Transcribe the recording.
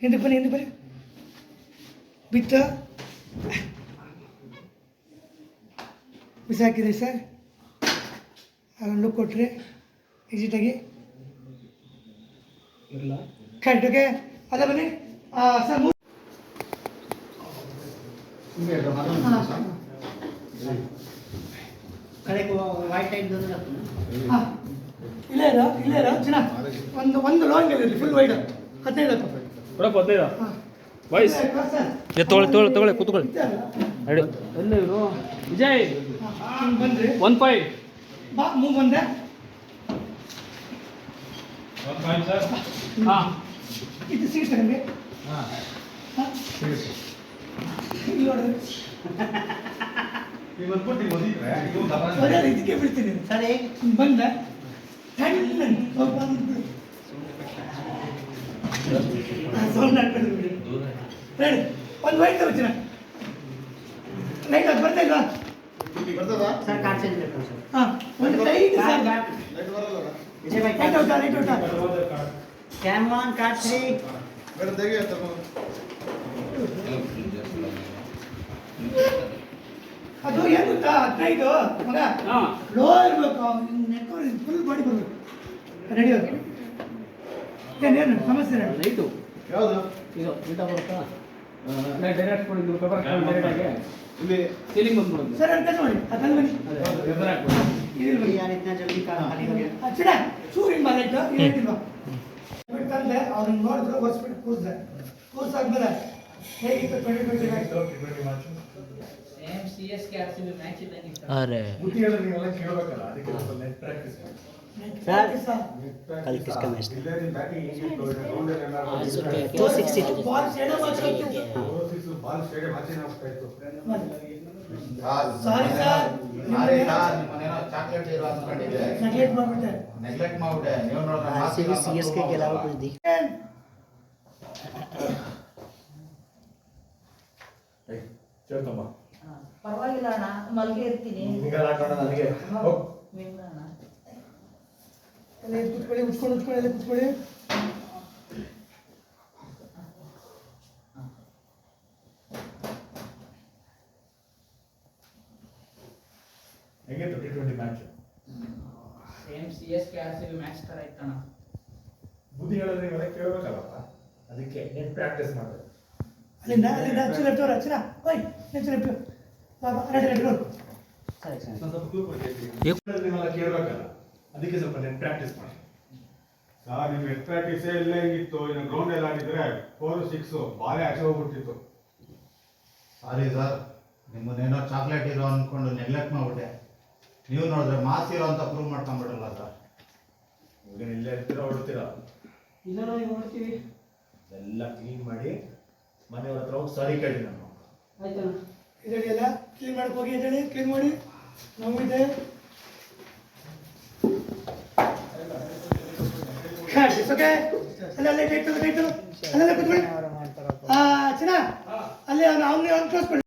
ಹಿಂದಕ್ಕೆ ಬನ್ನಿ ಹಿಂದಕ್ಕೆ ಬನ್ನಿ. ಬಿತ್ತ ಬಿಸಾಕಿದೆ ಸರ್. ಅದೊಂದು ಲುಕ್ ಕೊಟ್ರಿ ಈಜಿಟಾಗಿ ಇರಲ್ಲ. ಕರೆಕ್ಟ್ ಓಕೆ ಅಲ್ಲ ಬನ್ನಿ. ಸರ್ ಮೂ- ಹಾಂ ಕಡೆಗೆ ವೈಟ್ ಟೈಪ್ ಹಾಂ. ಇಲ್ಲೇ ಇರೋ ಇಲ್ಲೇ ಇರೋ ಚೆನ್ನಾಗಿ ಒಂದು ಒಂದು ಲಾಂಗ್ ಇರಲಿ ಫುಲ್ ವೈಡ್ ಹದಿನೈದು ಹಾಕು ಕೊಡಪ್ಪ ಹದಿನೈದು? ಹಾಂ ಬಾಯ್ಸ್ ಏ ತೊಗೊಳ್ಳಿ ತೊಗೊಳ್ಳಿ ತೊಗೊಳ್ಳಿ ಕೂತ್ಕೊಳ್ಳಿ. ರೆಡಿ ಎಲ್ಲ ಇವರು ವಿಜಯ್ ಬಂದ್ರಿ ಒನ್ ಫೈವ್ ಬಾ ಮೂವ್ ಬಂದೆ ಹಾಂ. ಇದು ಸೀಟ್ ತಗೊಂಡ್ರಿ ಹಾಂ. ಇದಕ್ಕೆ ಬಿಡ್ತೀನಿ. ಸರಿ ಬಂದ. ಸ್ವಲ್ಪ ಬಂದ್ಬಿಡು. ಒಂದು ವೈಟ್ ತಗೋತೀನ ಲೈಟ್ ಅದು ಬರ್ತಾ ಇಲ್ವಾ ಸರ್ ಕಾರ್ ಚೇಂಜ್ ಬೇಕು ಸರ್ ಹಾಂ ಒಂದು light sir Vijay Bhai light ಅದು ಏನು ಗೊತ್ತಾ ಹದಿನೈದು ಮಗ ಲೋ ಇರಬೇಕು ನೆಟ್ವರ್ಕ್ ಫುಲ್ ಬಾಡಿ ಬರಬೇಕು ರೆಡಿ ಓಕೆ ಏನೇನು ಸಮಸ್ಯೆ ಇಲ್ಲ. ಯಾವುದು? ಇದು ಊಟ ಬರುತ್ತಾ ನಾನು ಡೈರೆಕ್ಟ್ ಕೊಡಿದ್ದು ಪೇಪರ್ ಡೈರೆಕ್ಟಾಗಿ ಇಲ್ಲಿ ಸೀಲಿಂಗ್ ಬಂದು ಸರ್ ಅಂತ ನೋಡಿ ಅದನ್ನ ಬನ್ನಿ ಪೇಪರ್ ಹಾಕ್ಬೋದು. ಇಲ್ಲಿ ಬನ್ನಿ ಯಾರು ಇದನ್ನ ಜಲ್ದಿ ಕಾಲ ಖಾಲಿ ಹೋಗಿ. ಅಚ್ಚಡ ಸೂರಿನ ಮನೆ ಇತ್ತು ಇಲ್ಲಿಟ್ಟಿಲ್ಲ ಬಿಟ್ಟಂದೆ ಅವ್ರನ್ನ ನೋಡಿದ್ರು ಹೊಸ್ಬಿಟ್ಟು ಕೂಸಿದೆ ಕೂಸಾದ್ಮೇಲೆ ಹೇಗಿತ್ತು twenty twenty match twenty match M C S K R C B match ಇದ್ದಂಗೆ ಅರೆ ಬುದ್ಧಿ ನೀವೆಲ್ಲ ಕೇಳಬೇಕಲ್ಲ ಅದಕ್ಕೆ ಸ್ವಲ್ಪ ನೆಟ್ ಪ್ರಾಕ್ಟೀಸ್ ಅನ್ಕೊಂಡಿದ್ದೆ ನೆಗ್ಲೆಕ್ಟ್ ಮಾಡ್ಬಿಟ್ಟೆ ನೆಗ್ಲೆಕ್ಟ್ ಮಾಡ್ಬಿಟ್ಟೆ ನೀವು R C B C S K ಗೆಲುವು ಪರವಾಗಿಲ್ಲ ಅಣ್ಣ ಮಲ್ಗೆ ಇರ್ತೀನಿ ನನಗೆ ಕೂತ್ಕೊಳ್ಳಿ ಉಚ್ಕೊಂಡು ಉತ್ಕೊಳ್ಳಿ ಎಲ್ಲ ಕೂತ್ಕೊಳ್ಳಿ. ಹೆಂಗಿತ್ತು T twenty match same C S K R C B match ಥರ ಇತ್ತಣ್ಣ. ಬುದ್ಧಿ ಹೇಳಿದ್ರೆ ನೀವೆಲ್ಲ ಕೇಳಬೇಕಲ್ಲಪ್ಪ? ಅದಕ್ಕೆ ನೆಟ್ ಪ್ರಾಕ್ಟೀಸ್ ಮಾಡಿದೆ ಅಲ್ಲಿಂದ ಅಲ್ಲಿಂದ ಹಚ್ಚು ಲೆಫ್ಟ್ ಅವ್ರು ಹಚ್ಚಿನ ಓಯ್ ಹೆಚ್ಚು ಲೆಫ್ಟ್ ಬಾಬಾ ರೆಡ್ ಸರಿ ಸರಿ ಕೇಳಬೇಕಲ್ಲ? ಅದಕ್ಕೆ ಸ್ವಲ್ಪ ನೆಟ್ ಪ್ರಾಕ್ಟೀಸ್ ಮಾಡಿ. ಸರ್ ನಿಮ್ಮ ನೆಟ್ ಪ್ರಾಕ್ಟೀಸೇ ಇಲ್ಲೇ ಹಿಂಗಿತ್ತು ಇನ್ನು ಗ್ರೌಂಡ್ ಎಲ್ಲ ಆಡಿದ್ರೆ ಫೋರ್ ಸಿಕ್ಸ್ ಬಾಲೆ ಆಚೆ ಹೋಗ್ಬಿಟ್ಟಿತ್ತು ಸಾರಿ ಸರ್ ನಿಮ್ಮನ್ನೇನೋ ಚಾಕ್ಲೇಟ್ ಇರೋ ಅಂದ್ಕೊಂಡು ನೆಗ್ಲೆಕ್ಟ್ ಮಾಡ್ಬಿಟ್ಟೆ. ನೀವು ನೋಡಿದ್ರೆ ಮಾಸ್ ಇರೋ ಅಂತ ಪ್ರೂವ್ ಮಾಡ್ಕೊಂಬಿಡಲ್ಲ ಸರ್ ಈಗ ಇಲ್ಲೇ ಇರ್ತೀರಾ ಹೊಡ್ತೀರಾ ಇಲ್ಲ ನೋಡ್ತೀವಿ ಎಲ್ಲ ಕ್ಲೀನ್ ಮಾಡಿ ಮನೆಯವ್ರ ಹತ್ರ ಹೋಗಿ ಸಾರಿ ಕೇಳಿ ನಾನು ಆಯ್ತಾ ಇದೆಲ್ಲ ಎಲ್ಲ ಕ್ಲೀನ್ ಮಾಡಕ್ಕೆ ಹೋಗಿ ಹೇಳಿ ಕ್ಲೀನ್ ಮಾಡಿ. ನೋವಿದೆ ಓಕೆ ಅಲ್ಲೇ ಲೈಟ್ ಲೈಟ್ ಅಲ್ಲೇ ಅವ್ನು ಅವ್ನು